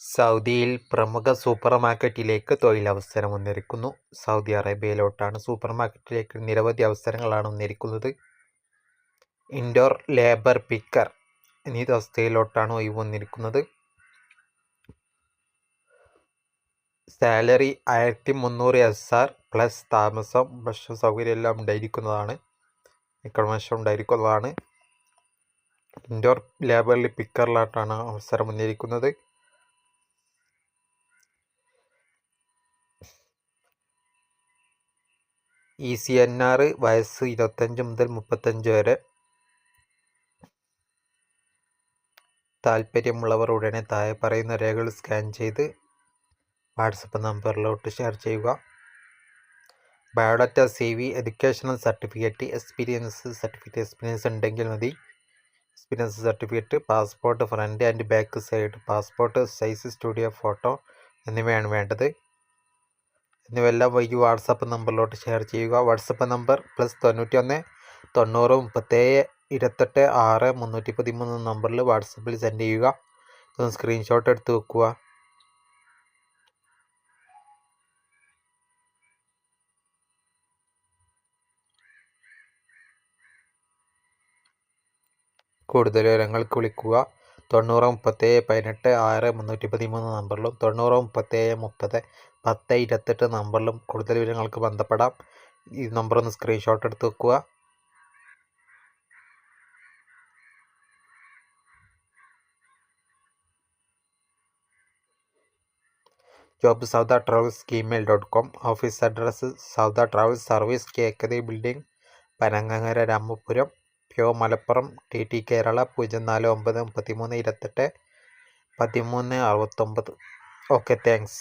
സൗദിയിൽ പ്രമുഖ സൂപ്പർ മാർക്കറ്റിലേക്ക് തൊഴിലവസരം വന്നിരിക്കുന്നു. സൗദി അറേബ്യയിലോട്ടാണ് സൂപ്പർ മാർക്കറ്റിലേക്ക് നിരവധി അവസരങ്ങളാണ് വന്നിരിക്കുന്നത്. ഇൻഡോർ ലേബർ പിക്കർ എന്നീ തസ്തികയിലോട്ടാണ് ഒഴിവ് വന്നിരിക്കുന്നത്. സാലറി ആയിരത്തി മുന്നൂറ് എസ് ആർ പ്ലസ് താമസം ഭക്ഷണ സൗകര്യം എല്ലാം ഉണ്ടായിരിക്കുന്നതാണ്. അക്കോമഡേഷൻ ഉണ്ടായിരിക്കുന്നതാണ്. ഇൻഡോർ ലേബറിൽ പിക്കറിലായിട്ടാണ് അവസരം വന്നിരിക്കുന്നത്. ഇ സി എൻ ആർ വയസ്സ് ഇരുപത്തഞ്ച് മുതൽ മുപ്പത്തഞ്ച് വരെ താല്പര്യമുള്ളവർ ഉടനെ താഴെ പറയുന്ന രേഖകൾ സ്കാൻ ചെയ്ത് വാട്സപ്പ് നമ്പറിലോട്ട് ഷെയർ ചെയ്യുക. Biodata C V educational certificate experience certificate experience ഉണ്ടെങ്കിൽ മതി. Experience certificate passport front and back side passport size studio photo എന്നിവയാണ് വേണ്ടത്. എന്നിവയെല്ലാം വൈകി വാട്സപ്പ് നമ്പറിലോട്ട് ഷെയർ ചെയ്യുക. വാട്സപ്പ് നമ്പർ പ്ലസ് തൊണ്ണൂറ്റി ഒന്ന് തൊണ്ണൂറ് മുപ്പത്തേഴ് ഇരുപത്തെട്ട് ആറ് മുന്നൂറ്റി പതിമൂന്ന് നമ്പറിൽ വാട്സപ്പിൽ സെൻഡ് ചെയ്യുക. ഇതൊന്ന് സ്ക്രീൻഷോട്ട് എടുത്ത് വെക്കുക. കൂടുതൽ വിവരങ്ങൾക്ക് വിളിക്കുക. തൊണ്ണൂറ് മുപ്പത്തേഴ് പതിനെട്ട് ആറ് മുന്നൂറ്റി പതിമൂന്ന് നമ്പറിലും തൊണ്ണൂറ് മുപ്പത്തേഴ് മുപ്പത് പത്ത് ഇരുപത്തെട്ട് നമ്പറിലും കൂടുതൽ വിവരങ്ങൾക്ക് ബന്ധപ്പെടാം. ഈ നമ്പർ ഒന്ന് സ്ക്രീൻഷോട്ട് എടുത്ത് വെക്കുക. Job Sauda travels Gmail dot com office address Sauda travels service കേക്കതി building Panangara Ramapuram പ്യോ മലപ്പുറം ടി ടി കേരള പൂജ്യം നാല് ഒമ്പത് മുപ്പത്തി മൂന്ന് ഇരുപത്തെട്ട് പതിമൂന്ന് അറുപത്തൊമ്പത്. Okay thanks.